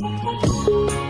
Música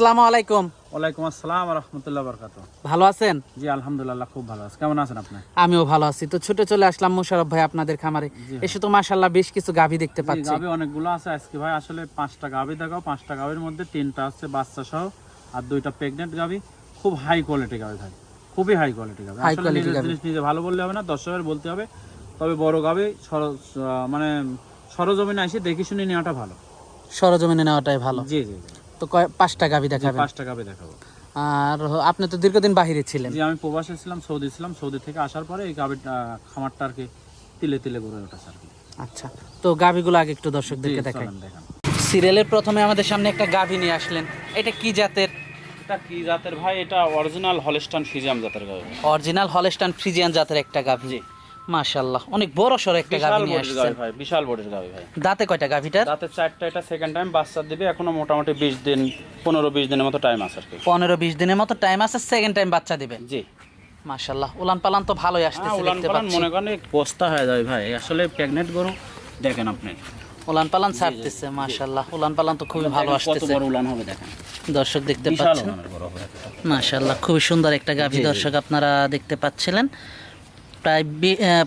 আসসালামু আলাইকুম। ওয়ালাইকুম আসসালাম রহমতুল্লাহ বরকাত ভালো আছেন? জি আলহামদুলিল্লাহ খুব ভালো আছে। কেমন আছেন আপনি? আমিও ভালো আছি। তো ছুটে চলে আসলাম মুশারফ ভাই আপনাদের খামারে। এসে তো মাশাল্লাহ বেশ কিছু গাভী দেখতে পাচ্ছি। গাবি অনেকগুলো আছে আজকে ভাই। আসলে পাঁচটা গাবি দেখাও পাঁচটা গাবির মধ্যে তিনটা আছে বাচ্চা সহ আর দুইটা প্রেগনেন্ট গাবি খুব হাই কোয়ালিটি গাবি ভাই। খুবই হাই কোয়ালিটি আসলে নিজের জিনিস নিজে ভালো বললে হবে না দর্শকের বলতে হবে। তবে বড় আহ, মানে সরজমিনে এসে দেখে শুনে নেওয়াটা ভালো। সরজমিনে নেওয়াটাই ভালো। জি জি। তো কয় পাঁচটা গাভী দেখাবেন? পাঁচটা গাবি দেখাবো। আর আপনি তো দীর্ঘদিন বাহিরে ছিলেন। জি আমি প্রবাসে ছিলাম সৌদি ছিলাম। সৌদি থেকে আসার পরে এই গাবিটা খামারটা আর কি তিলে তিলে গড়ে ওঠা আর কি। আচ্ছা তো গাভীগুলো আগে একটু দর্শকদেরকে দেখাই। সিরিয়ালের প্রথমে আমাদের সামনে একটা গাভী নিয়ে আসলেন। এটা কি জাতের? এটা কি জাতের ভাই? এটা অরিজিনাল হলস্টান ফিজিয়াম জাতের গাবি। অরিজিনাল হলস্টান ফ্রিজিয়ান জাতের একটা গাভী জি। মাশাল্লাহ অনেক বড় সড়ো একটা গাভী নিয়ে আসছেন। ভাই বিশাল গাবি ভাই। দাঁতে কয়টা গাভীটার? দাঁতে চারটা এটা সেকেন্ড টাইম বাচ্চা দিবে এখনও মোটামুটি বিশ দিন পনেরো বিশ দিনের মতো টাইম আছে আর কি। পনেরো বিশ দিনের মতো টাইম আছে সেকেন্ড টাইম বাচ্চা দিবে। জি। মাশাল্লাহ উলান পালান তো ভালোই হ্যাঁ, আসতেছে দেখতে পাচ্ছি। মনে করেন বস্তা হয়ে যাবে ভাই আসলে প্রেগনেন্ট গরু দেখেন আপনি। উলান পালান ছাড়তেছে মাশাল্লাহ উলান পালান তো খুবই ভালো দেখেন কত আসতেছে। বড় উলান হবে দেখেন। দর্শক দেখতে পাচ্ছেন। মাশাল্লাহ খুবই সুন্দর একটা গাভী। দর্শক আপনারা দেখতে পাচ্ছিলেন। প্রায়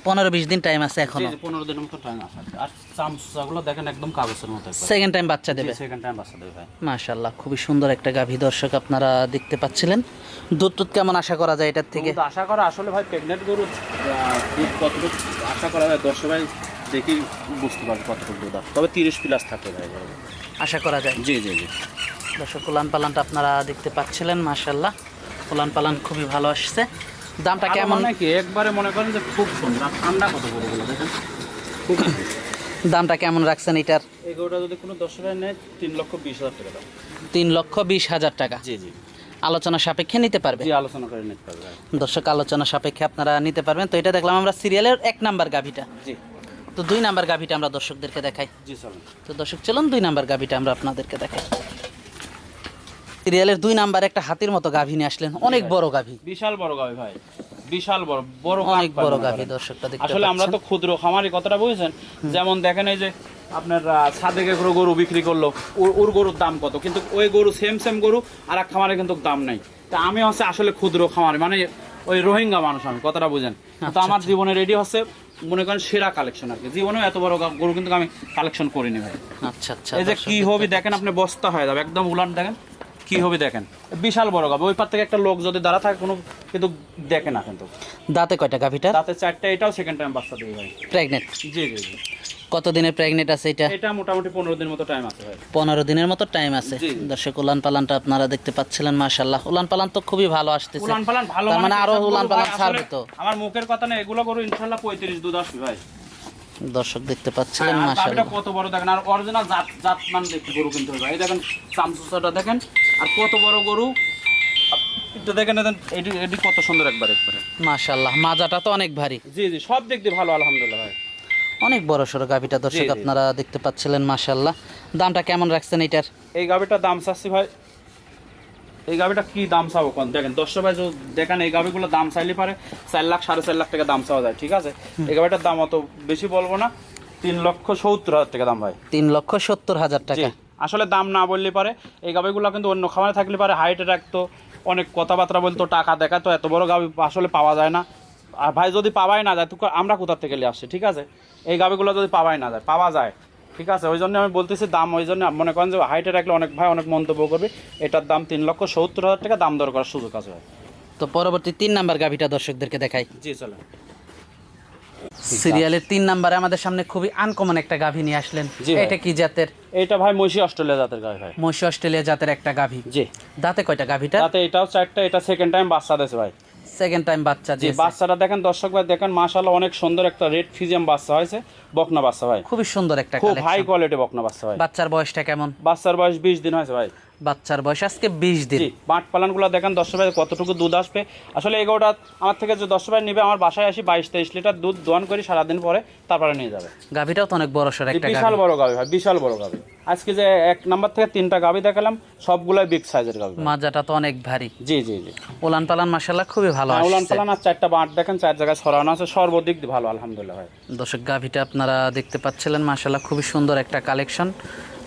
পনেরো বিশ দিন টাইম আছে এখনও। পনেরো দিনের মতো টাইম আছে। আর। চামচাগুলো দেখেন একদম কাগজের মতো সেকেন্ড টাইম বাচ্চা দেবে। সেকেন্ড টাইম বাচ্চা দেবে ভাই। মাশাল্লাহ খুবই সুন্দর একটা গাভী দর্শক আপনারা দেখতে পাচ্ছিলেন। দুধ টুধ কেমন আশা করা যায় এটার থেকে? আশা করা আসলে ভাই প্রেগনেন্ট গরু দুধ কতটুকু আশা করা যায়? দশ ভাই দেখি বুঝতে পারবে কতটুকু দুধ তবে তিরিশ প্লাস থাকে ভাই। আশা করা যায়? জি জি জি। দর্শক উলান পালানটা আপনারা দেখতে পাচ্ছিলেন মাশাল্লাহ উলান পালান খুবই ভালো আসছে। দামটা কেমন? নাকি একবারে মনে করেন যে খুব সুন্দর ঠান্ডা কত গরুগুলো দেখেন। খুব দামটা কেমন রাখছেন এটার? এই গরুটা যদি কোনো দশ টাকা নেয় তিন লক্ষ বিশ হাজার টাকা দাম। তিন লক্ষ বিশ হাজার টাকা। জি জি। আলোচনা সাপেক্ষে নিতে পারবে? আলোচনা করে নিতে পারবে দর্শক আলোচনা সাপেক্ষে আপনারা নিতে পারবেন। তো এটা দেখলাম আমরা সিরিয়ালের এক নাম্বার গাভিটা। জি। তো দুই নাম্বার গাভিটা আমরা দর্শকদেরকে দেখাই। জি চলেন। তো দর্শক চলুন দুই নাম্বার গাভিটা আমরা আপনাদেরকে দেখাই। সিরিয়ালের দুই নাম্বার একটা হাতির মতো গাভী নিয়ে আসলেন। অনেক বড় গাভী। বিশাল বড় গাবি ভাই। বিশাল বড় বড় অনেক বড় গাভী দর্শকটা দেখতে আসলে আমরা তো ক্ষুদ্র খামারি কথাটা বুঝেছেন? যেমন দেখেন এই যে আপনার সাদেকে গরু গরু বিক্রি করল ওর- ওর গরুর দাম কত? কিন্তু ওই গরু সেম সেম গরু আর এক খামারে কিন্তু দাম নাই। তা আমি হচ্ছে আসলে ক্ষুদ্র খামারি মানে ওই রোহিঙ্গা মানুষ আমি কথাটা বুঝেন? তো আচ্ছা, আমার জীবনে রেডি হচ্ছে মনে করেন সেরা কালেকশন আর কি। জীবনেও এত বড় গরু কিন্তু আমি কালেকশন করিনি ভাই। আচ্ছা আচ্ছা এই যে কি হবি দেখেন আপনি বস্তা হয়ে যাবে একদম উলান দেখেন। কি হবি দেখেন? বিশাল বড় গাবে ওই পার থেকে একটা লোক যদি দাঁড়া থাকে কোনো কিন্তু দেখে না কিন্তু। দাঁতে কয়টা গাভিটা? তাতে চারটা এটাও সেকেন্ড টাইম বাচ্চা দেবে ভাই। প্রেগনেন্ট জি জি জি। কত দিনের প্রেগনেন্ট আছে এটা? এটা মোটামুটি পনেরো দিন মতো টাইম আছে ভাই। পনেরো দিনের মতো টাইম আছে। দর্শক উলান পালানটা আপনারা দেখতে পাচ্ছিলেন মাশাল্লাহ উলান পালান তো খুবই ভালো আসতেছে। উলান পালান ভালো তার মানে আরও উলান পালান ছাড়বে তো। আমার মুখের কথা না এগুলো গরু ইনশাল্লাহ পঁয়ত্রিশ দুধ আসবে ভাই। দর্শক দেখতে পাচ্ছিলেন আর কত বড় দেখেন আর অরিজিনাল জাত জাত মান দেখতে গরু কিনতে হবে ভাই। দেখেন চামচুসাটা দেখেন আর কত বড় গরু? এটা দেখেন এটি এটি কত সুন্দর একবার একবারে। মাশাল্লাহ মাজাটা তো অনেক ভারী। জি জি সব দিক দিয়ে ভালো আলহামদুলিল্লাহ ভাই। অনেক বড় সড়ো গাভিটা দর্শক। আপনারা দেখতে পাচ্ছিলেন মাশাল্লাহ দামটা কেমন রাখছেন এটার? এই গাভিটার দাম চাচ্ছি ভাই এই গাভিটা কি দাম চাবো কোন? দেখেন দশটা ভাই দেখেন এই গাভিগুলো দাম চাইলে পারে চার লাখ সাড়ে চার লাখ টাকা দাম চাওয়া যায় ঠিক আছে? এই গাভিটার দাম অত বেশি বলব না তিন লক্ষ সত্তর হাজার টাকা দাম ভাই। তিন লক্ষ সত্তর হাজার টাকা। আসলে দাম না বললে পারে। এই গাভিগুলো কিন্তু অন্য খামারে থাকলে পারে হাইটে রাখতো অনেক কথাবার্তা বলতো টাকা দেখাতো এত বড় গাভি আসলে পাওয়া যায় না। আর ভাই যদি পাওয়াই না যায় তো আমরা কোথার থেকে নিয়ে আসছি ঠিক আছে? এই গাভিগুলো যদি পাওয়াই না যায় পাওয়া যায় ঠিক আছে? ওই জন্য আমি বলতেছি দাম ওই জন্য মনে করেন যে হাইটে রাখলে অনেক ভাই অনেক মন্তব্য করবে। এটার দাম তিন লক্ষ সত্তর হাজার টাকা দাম দর করার সুযোগ আছে তো পরবর্তী তিন নাম্বার গাভিটা দর্শকদেরকে দেখাই। জি চলে সিরিয়ালের তিন নাম্বারে আমাদের সামনে খুবই আনকমন একটা গাভী নিয়ে আসলেন। এটা কি জাতের? এইটা ভাই মহিষী অস্ট্রেলিয়া জাতের গাভি ভাই। মহিষ অস্ট্রেলিয়া জাতের একটা গাভী। জি। দাঁতে কয়টা গাভীটা? তাতে এটাও চারটা এটা সেকেন্ড টাইম বাচ্চা দিয়েছে ভাই। সেকেন্ড টাইম বাচ্চা জি বাচ্চাটা দেখেন দর্শক ভাই দেখেন মাশাআল্লাহ অনেক সুন্দর একটা রেড ফিজিয়াম বাচ্চা হয়েছে বকনা বাচ্চা ভাই। খুবই সুন্দর একটা খুব হাই কোয়ালিটি বকনা বাচ্চা ভাই। বাচ্চার বয়সটা কেমন? বাচ্চার বয়স বিশ দিন হয়েছে ভাই। বাচ্চার বয়স আজকে বিশ দিন। বাট পালানগুলো দেখেন দশ ভাই কতটুকু দুধ আসবে। আসলে এই গরুটা আমার থেকে যে দশ ভাই নেবে আমার বাসায় আসি বাইশ তেইশ লিটার দুধ দোয়ান করি সারাদিন পরে তারপরে নিয়ে যাবে। গাভিটাও তো অনেক বড় জি, একটা বিশাল বড় গাবি ভাই বিশাল বড় গাবি আজকে যে এক নাম্বার থেকে তিনটা গাবি দেখালাম সবগুলাই বিগ সাইজের গাবি মাজাটা তো অনেক ভারী। জি জি জি। ওলান পালান মাসাল্লাহ খুবই ভালো হ্যাঁ, উলান আসছে। পালান আর চারটা বাঁট দেখেন চার জায়গায় ছড়ানো আছে সর্বদিক ভালো আলহামদুলিল্লাহ ভাই। দর্শক গাভিটা আপনারা দেখতে পাচ্ছিলেন মাসাল্লাহ খুবই সুন্দর একটা কালেকশন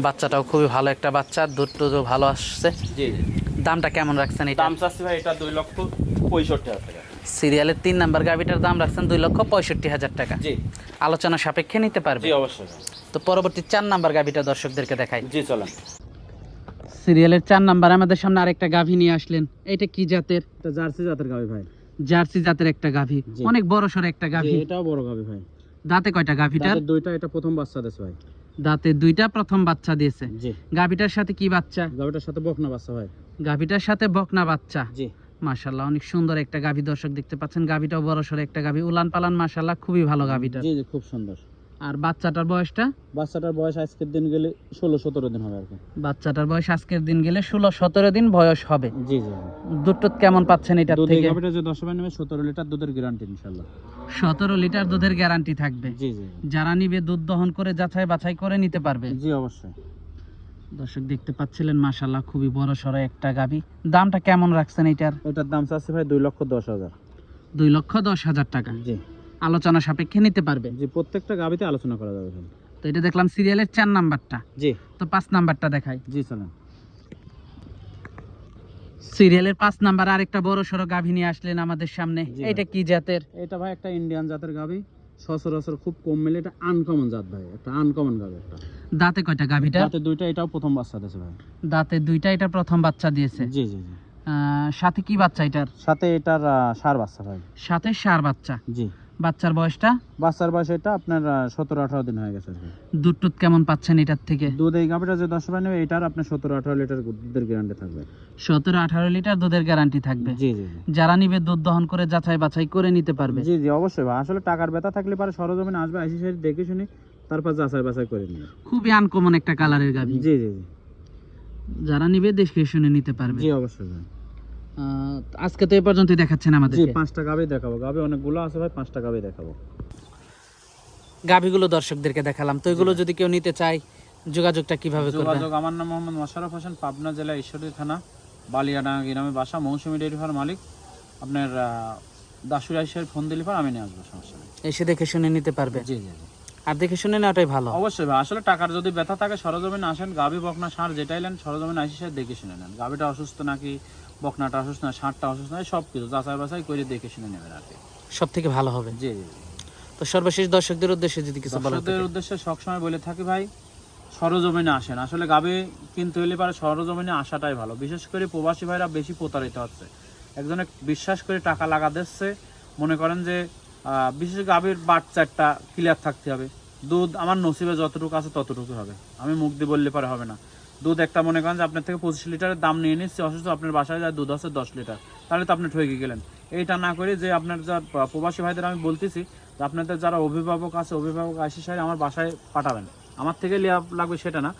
বাচ্চাটাও খুবই ভালো একটা বাচ্চা দুধ টুধও ভালো আসছে। জি জি। দামটা কেমন রাখছেন এটা? দাম চাচ্ছি ভাই এটা দুই লক্ষ পঁয়ষট্টি হাজার টাকা। সিরিয়ালের তিন নাম্বার গাভিটার দাম রাখছেন দুই লক্ষ পঁয়ষট্টি হাজার টাকা। জি। আলোচনা সাপেক্ষে নিতে পারবে? জি অবশ্যই। তো পরবর্তী চার নাম্বার গাভিটা দর্শকদেরকে দেখাই। জি চলেন। সিরিয়ালের চার নাম্বার আমাদের সামনে আরেকটা গাভি নিয়ে আসলেন। এটা কি জাতের? এটা জার্সি জাতের গাবি ভাই। জার্সি জাতের একটা গাভি। অনেক বড় সড় একটা গাভি। এটাও বড় গাবি ভাই। দাঁতে কয়টা গাভিটার? দুইটা এটা প্রথম বাচ্চা দেশ ভাই। দাঁতে দুইটা প্রথম বাচ্চা দিয়েছে। গাভীটার সাথে কি বাচ্চা? গাভীটার সাথে বকনা বাচ্চা ভাই। গাভীটার সাথে বকনা বাচ্চা। জি। মাশাল্লাহ অনেক সুন্দর একটা গাভী দর্শক দেখতে পাচ্ছেন। গাভীটাও বড় সড় একটা গাভী। উলান পালান মাশাল্লাহ খুবই ভালো গাভিটা জি জি খুব সুন্দর। আর বাচ্চাটার বয়সটা? বাচ্চাটার বয়স আজকের দিন গেলে ষোলো সতেরো দিন হবে আর কি। বাচ্চাটার বয়স আজকের দিন গেলে ষোলো সতেরো দিন বয়স হবে। জি জি দুধ কেমন পাচ্ছেন এই থেকে? গাবিটা যে দশ নেবে সতেরো লিটার দুধের গ্যারান্টি ইনশাল্লাহ সতেরো লিটার দুধের গ্যারান্টি থাকবে। জি জি। যারা নিবে দুধ দহন করে যাচাই বাছাই করে নিতে পারবে। জি অবশ্যই। দর্শক দেখতে পাচ্ছিলেন মাশাল্লাহ খুবই বড় সড়ো একটা গাভি দামটা কেমন রাখছেন এটার? এটার দাম চাচ্ছি ভাই দুই লক্ষ দশ হাজার। দুই লক্ষ দশ হাজার টাকা। জি। আলোচনা সাপেক্ষে নিতে পারবে। জি প্রত্যেকটা গাবিতে আলোচনা করা যাবে তো এটা দেখলাম সিরিয়ালের চার নাম্বারটা। জি। তো পাঁচ নাম্বারটা দেখাই। জি চলেন। সিরিয়ালের পাঁচ নাম্বার আরেকটা বড় সড়ো গাভী নিয়ে আসলেন আমাদের সামনে। এটা কি জাতের? এটা ভাই একটা ইন্ডিয়ান জাতের গাবি সচরাচর খুব কম মিলে এটা আনকমন জাত ভাই। একটা আনকমন গাবি একটা। দাঁতে কয়টা গাভীটা? তাতে দুইটা এটাও প্রথম বাচ্চা দিয়েছে ভাই। দাঁতে দুইটা এটা প্রথম বাচ্চা দিয়েছে। জি জি জি। সাথে কি বাচ্চা এটার? সাথে এটার সার বাচ্চা ভাই। সাথে সার বাচ্চা। জি। বাচ্চার বয়সটা? বাচ্চার বয়স এটা আপনার সতেরো আঠারো দিন হয়ে গেছে দুধ টুধ কেমন পাচ্ছেন এটার থেকে? দুধ এই গাভিটা যে দশ ভাই নেবে এটার আপনার সতেরো আঠারো লিটার দুধের গ্যারান্টি থাকবে। সতেরো আঠারো লিটার দুধের গ্যারান্টি থাকবে? জি জি যারা নিবে দুধ দহন করে যাচাই বাছাই করে নিতে পারবে। জি জি অবশ্যই আসলে টাকার ব্যথা থাকলে পারে সরজমিনে আসবে আইসি সাইড দেখে শুনি তারপর যাচাই বাছাই করে নিবে। খুবই আনকমন একটা কালারের গাভী। জি জি জি। যারা নিবে দেখে শুনে নিতে পারবে। জি অবশ্যই আজকে তো এই পর্যন্তই দেখাচ্ছেন আমাদের পাঁচটা গাবি দেখাবো। গাবি অনেকগুলো আছে ভাই পাঁচটা গাবি দেখাবো। গাভীগুলো দর্শকদেরকে দেখালাম। তো এগুলো যদি কেউ নিতে চায় যোগাযোগটা কীভাবে করবে যোগাযোগ আমার নাম মোহাম্মদ মোশারফ হোসেন পাবনা জেলা ঈশ্বরদী থানা বালিয়াডাঙ্গা গ্রামে বাসা মৌসুমী ডেয়ারি ফার্ম মালিক। আপনার দাসুর আইসের ফোন দিলে পর আমি নিয়ে আসব সমস্যা নেই। এসে দেখে শুনে নিতে পারবে। জি জি জি। আর দেখে শুনে নেওয়াটাই ভালো। অবশ্যই ভাই আসলে টাকার যদি ব্যথা থাকে সরজমিন আসেন গাভি বকনা সার যেটাই নেন সরজমিন আসি সে দেখে শুনে নেন। গাভিটা অসুস্থ নাকি বকনাটা অসুস্থ না সারটা অসুস্থ না সব কিছু যাচাই বাছাই করে দেখে শুনে নেবেন আর কি। সব থেকে ভালো হবে। জি জি তো সর্বশেষ দর্শকদের উদ্দেশ্যে যদি কিছু বলার দর্শকদের উদ্দেশ্যে সবসময় বলে থাকি ভাই সরজমিনে আসেন। আসলে গাবে কিনতে হলে পারে সরজমিনে আসাটাই ভালো। বিশেষ করে প্রবাসী ভাইরা বেশি প্রতারিত হচ্ছে। একজনে বিশ্বাস করে টাকা লাগা দিচ্ছে মনে করেন যে বিশেষ গাভীর বাচ্চাটা ক্লিয়ার থাকতে হবে। দুধ আমার নসিবে যতটুকু আছে ততটুকু হবে। আমি মুখ দিয়ে বললে পারে হবে না। দুধ একটা মনে করেন যে আপনার থেকে পঁচিশ লিটারের দাম নিয়ে নিচ্ছে, অসুস্থ আপনার বাসায় যায়, দুধ আছে দশ লিটার। তাহলে তো আপনি ঠকে গেলেন। এইটা না করে যে আপনার যা প্রবাসী ভাইদের আমি বলতেছি, যে আপনাদের যারা অভিভাবক আছে, অভিভাবক আসি সাহেব আমার বাসায় পাঠাবেন। আমার থেকে লিয়া লাগবে সেটা না।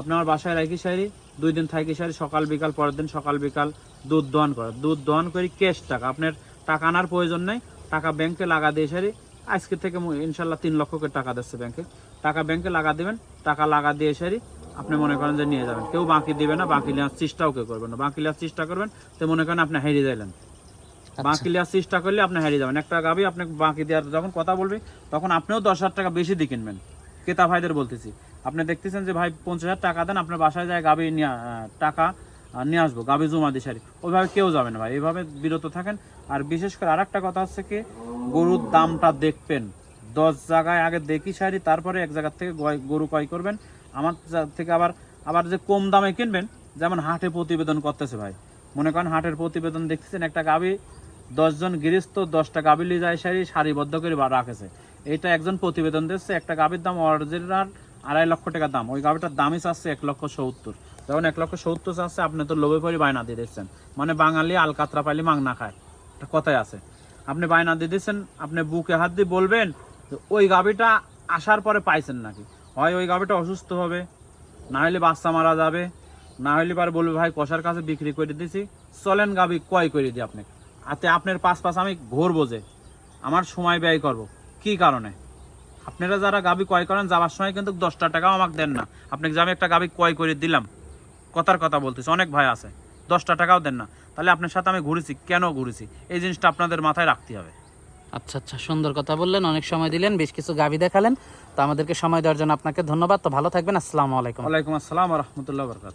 আপনি আমার বাসায় রাখি সারি দুই দিন থাকি সারি সকাল বিকাল, পরের দিন সকাল বিকাল দুধ দোয়ান করে দুধ দোয়ান করে ক্যাশ টাকা। আপনার টাকা আনার প্রয়োজন নেই। টাকা ব্যাংকে লাগা দিয়ে সারি আজকে থেকে ইনশাল্লাহ তিন লক্ষ করে টাকা দিচ্ছে ব্যাংকে টাকা ব্যাংকে লাগা দেবেন টাকা লাগা দিয়ে সারি আপনি মনে করেন যে নিয়ে যাবেন। কেউ বাকি দিবে না বাকি নেওয়ার চেষ্টাও কেউ করবেন না। বাকি নেওয়ার চেষ্টা করবেন তো মনে করেন আপনি হারিয়ে যাইলেন। বাকি নেওয়ার চেষ্টা করলে আপনি হারিয়ে যাবেন। একটা গাবি আপনি বাকি দেওয়ার যখন কথা বলবে তখন আপনিও দশ হাজার টাকা বেশি দিয়ে কিনবেন। ক্রেতা ভাইদের বলতেছি। আপনি দেখতেছেন যে ভাই পঞ্চাশ হাজার টাকা দেন আপনার বাসায় যায় গাবি নিয়ে টাকা নিয়ে আসব গাবি জমা দিয়ে সারি। ওইভাবে কেউ যাবে না ভাই। এইভাবে বিরত থাকেন আর বিশেষ করে আরেকটা কথা হচ্ছে কি, গরুর দামটা দেখবেন। দশ জায়গায় আগে দেখি সারি, তারপরে এক জায়গার থেকে গরু ক্রয় করবেন। আমার থেকে আবার আবার যে কম দামে কিনবেন, যেমন হাটে প্রতিবেদন করতেছে ভাই। মনে করেন হাটের প্রতিবেদন দেখতেছেন, একটা গাবি দশজন গৃহস্থ, দশটা গাবি নিয়ে যায় সারি সারিবদ্ধ করে রাখেছে। এটা একজন প্রতিবেদন দিচ্ছে, একটা গাবির দাম অরিজিনাল আড়াই লক্ষ টাকা দাম। ওই গাবিটার দামই চাচ্ছে এক লক্ষ সত্তর। যখন এক লক্ষ সত্তর চাচ্ছে, আপনি তো লোভে পরে বায়না দিয়ে দিচ্ছেন। মানে বাঙালি আলকাতরা পাইলে মাংনা খায়। কথাই আছে। আপনি বায়না দিয়ে দিচ্ছেন আপনি বুকে হাত দিয়ে বলবেন, ওই গাবিটা আসার পরে পাইছেন নাকি? হয় ওই গাবিটা অসুস্থ হবে, না হলে বাচ্চা মারা যাবে, না হলে পারে বলবে, ভাই, কষার কাছে বিক্রি করে দিছি, চলেন গাবি কয় করে দিই আপনি আতে আপনার পাশ পাঁচ আমি ঘুরবো যে, আমার সময় ব্যয় করব। কি কারণে? আপনারা যারা গাবি ক্রয় করেন, যাওয়ার সময় কিন্তু দশটা টাকাও আমাকে দেন না। আপনাকে যে আমি একটা গাবি ক্রয় করে দিলাম, কথার কথা বলতেছি, অনেক ভাই আছে, দশটা টাকাও দেন না। তাহলে আপনার সাথে আমি ঘুরেছি। কেন ঘুরেছি? এই জিনিসটা আপনাদের মাথায় রাখতে হবে। আচ্ছা আচ্ছা সুন্দর কথা বললেন অনেক সময় দিলেন বেশ কিছু গাবি দেখালেন। তো আমাদেরকে সময় দেওয়ার জন্য আপনাকে ধন্যবাদ। তো ভালো থাকবেন আসসালামু আলাইকুম। ওয়ালাইকুম আসসালাম রহমতুল্লাহ বরকাত